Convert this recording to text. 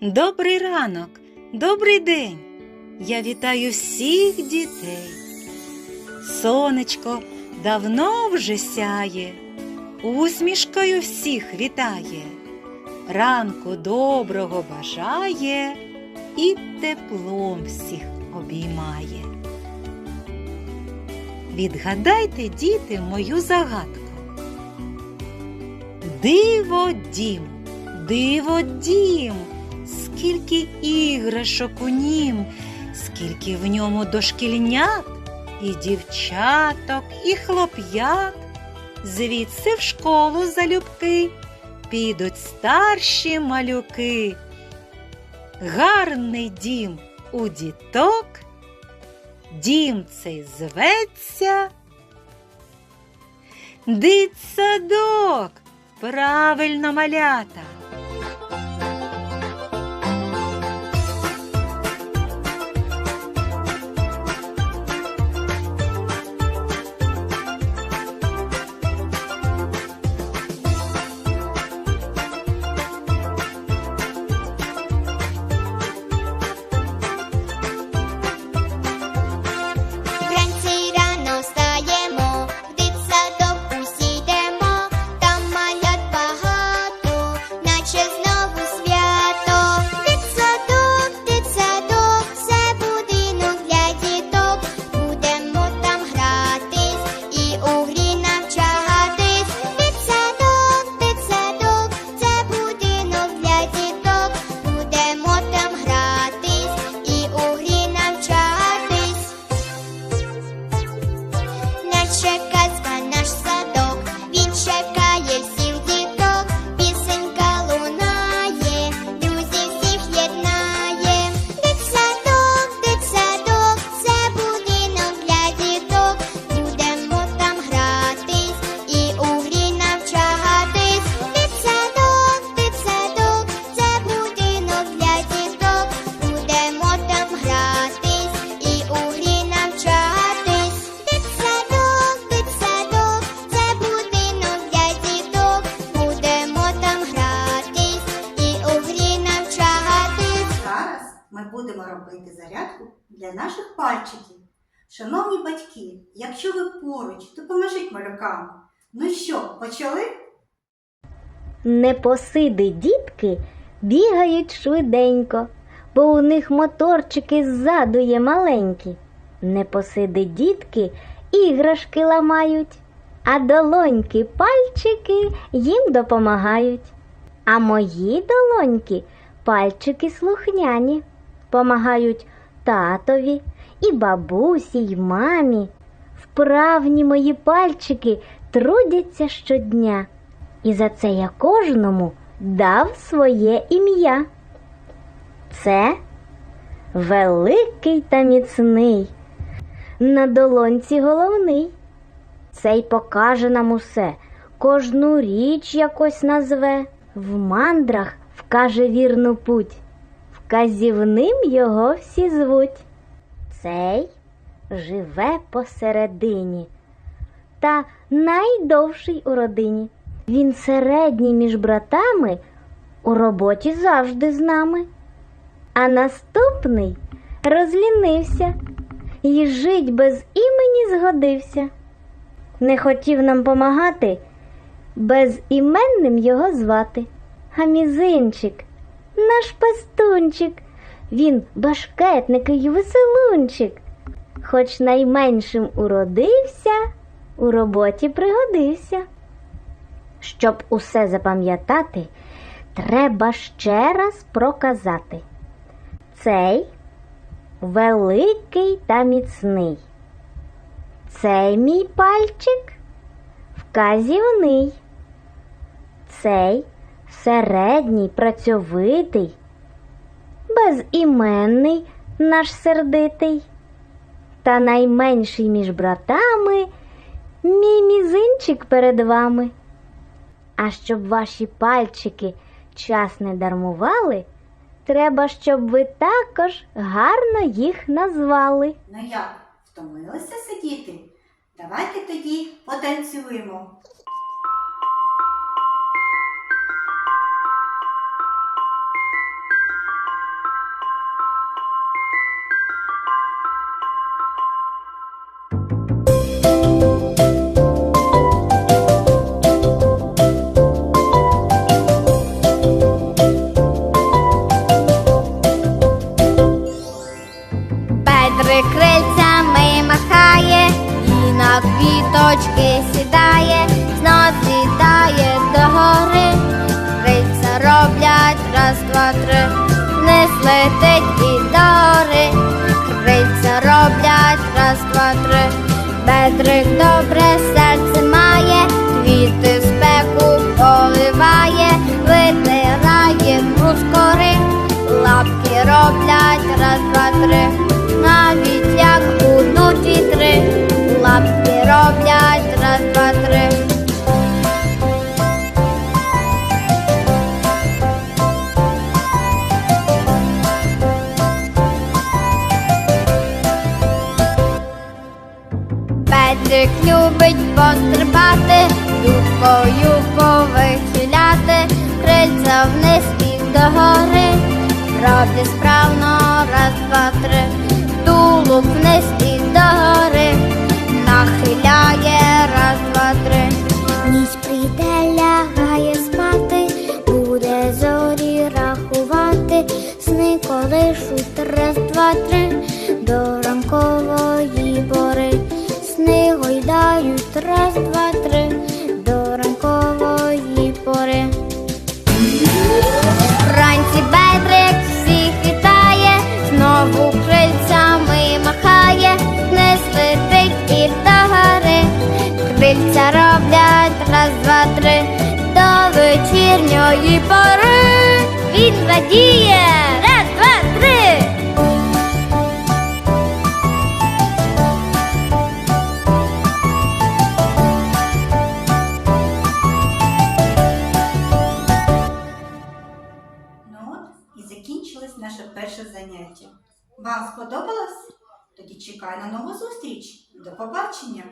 Добрий ранок, добрий день. Я вітаю всіх дітей. Сонечко давно вже сяє, усмішкою всіх вітає, ранку доброго бажає і теплом всіх обіймає. Відгадайте, діти, мою загадку. Диво дім, диво дім, скільки іграшок у нім, скільки в ньому дошкільнят, і дівчаток, і хлоп'ят. Звідси в школу залюбки підуть старші малюки. Гарний дім у діток, дім цей зветься. Дитсадок, правильно малята. Ми будемо робити зарядку для наших пальчиків. Шановні батьки, якщо ви поруч, допоможіть малюкам. Ну що, почали? Непосиди дітки бігають швиденько, бо у них моторчики ззаду є маленькі. Непосиди дітки іграшки ламають, а долоньки пальчики їм допомагають. А мої долоньки пальчики слухняні, помагають татові і бабусі, й мамі. Вправні мої пальчики трудяться щодня. І за це я кожному дав своє ім'я. Це великий та міцний, на долонці головний. Цей покаже нам усе, кожну річ якось назве, в мандрах вкаже вірну путь, вказівним його всі звуть. Цей живе посередині та найдовший у родині. Він середній між братами, у роботі завжди з нами. А наступний розлінився і жить без імені згодився. Не хотів нам помагати, безіменним його звати. А мізинчик, наш пестунчик, він башкетник і веселунчик. Хоч найменшим уродився, у роботі пригодився. Щоб усе запам'ятати, треба ще раз проказати. Цей великий та міцний. Цей мій пальчик вказівний. Цей середній працьовитий, безіменний наш сердитий. Та найменший між братами мій мізинчик перед вами. А щоб ваші пальчики час не дармували, треба, щоб ви також гарно їх назвали. Ну як, втомилися сидіти? Давайте тоді потанцюємо. Кедри крильцями махає і на квіточки сідає, знов сідає до гори, крильця роблять раз, два, три, не слетить і до гори, крильця роблять раз, два, три, Петрик добре серце має, квіти спеку поливає, витирає брус лапки роблять раз, два, три. Навіть як будуть вітри, лапки роблять раз, два, три. Петрик любить пострибати, дубкою повихиляти, крильця вниз і догори, робить справно раз, два, три, тулуб вниз і догори, два, три, до вечірньої пори. Він радіє, раз, два, три. Ну от і закінчилось наше перше заняття. Вам сподобалось? Тоді чекаю на нову зустріч. До побачення!